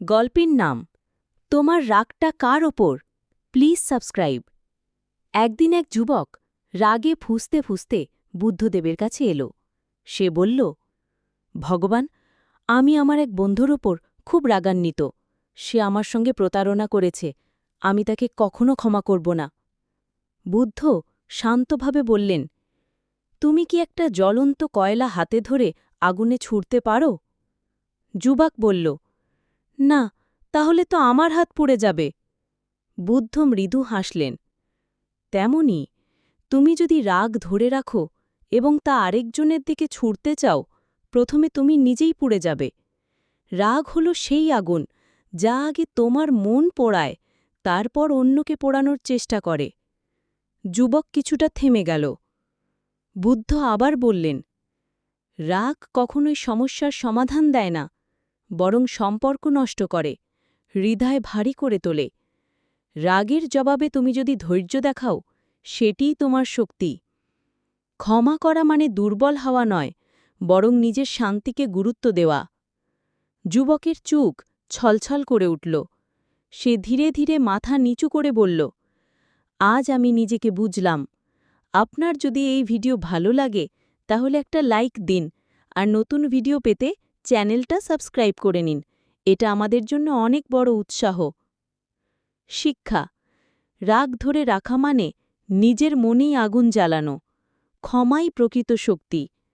গল্পের নাম, তোমার রাগটা কার ওপর? প্লিজ সাবস্ক্রাইব একদিন এক যুবক রাগে ফুসতে ফুসতে বুদ্ধদেবের কাছে এলো। সে বলল, ভগবান, আমি আমার এক বন্ধুর ওপর খুব রাগান্বিত। সে আমার সঙ্গে প্রতারণা করেছে। আমি তাকে কখনো ক্ষমা করব না। বুদ্ধ শান্তভাবে বললেন, তুমি কি একটা জ্বলন্ত কয়লা হাতে ধরে আগুনে ছুড়তে পারো? যুবক বলল না, তাহলে তো আমার হাত পুড়ে যাবে। বুদ্ধ মৃদু হাসলেন। তেমনি, তুমি যদি রাগ ধরে রাখো এবং তা আরেকজনের দিকে ছুটতে চাও, প্রথমে তুমি নিজেই পুড়ে যাবে। রাগ হল সেই আগুন, যা আগে তোমার মন পোড়ায়, তারপর অন্যকে পোড়ানোর চেষ্টা করে। যুবক কিছুটা থেমে গেল। বুদ্ধ আবার বললেন, রাগ কখনোই সমস্যার সমাধান দেয় না। বরং সম্পর্ক নষ্ট করে, হৃদয় ভারী করে তোলে। রাগের জবাবে তুমি যদি ধৈর্য দেখাও, সেটিই তোমার শক্তি। ক্ষমা করা মানে দুর্বল হওয়া নয়, বরং নিজের শান্তিকে গুরুত্ব দেওয়া। যুবকের চুক ছলছল করে উঠল। সে ধীরে ধীরে মাথা নিচু করে বলল, আজ আমি নিজেকে বুঝলাম। আপনার যদি এই ভিডিও ভালো লাগে, তাহলে একটা লাইক দিন, আর নতুন ভিডিও পেতে চ্যানেলটা সাবস্ক্রাইব করে নিন। এটা আমাদের জন্য অনেক বড় উৎসাহ। শিক্ষা। রাগ ধরে রাখা মানে নিজের মনেই আগুন জ্বালানো। ক্ষমাই প্রকৃত শক্তি।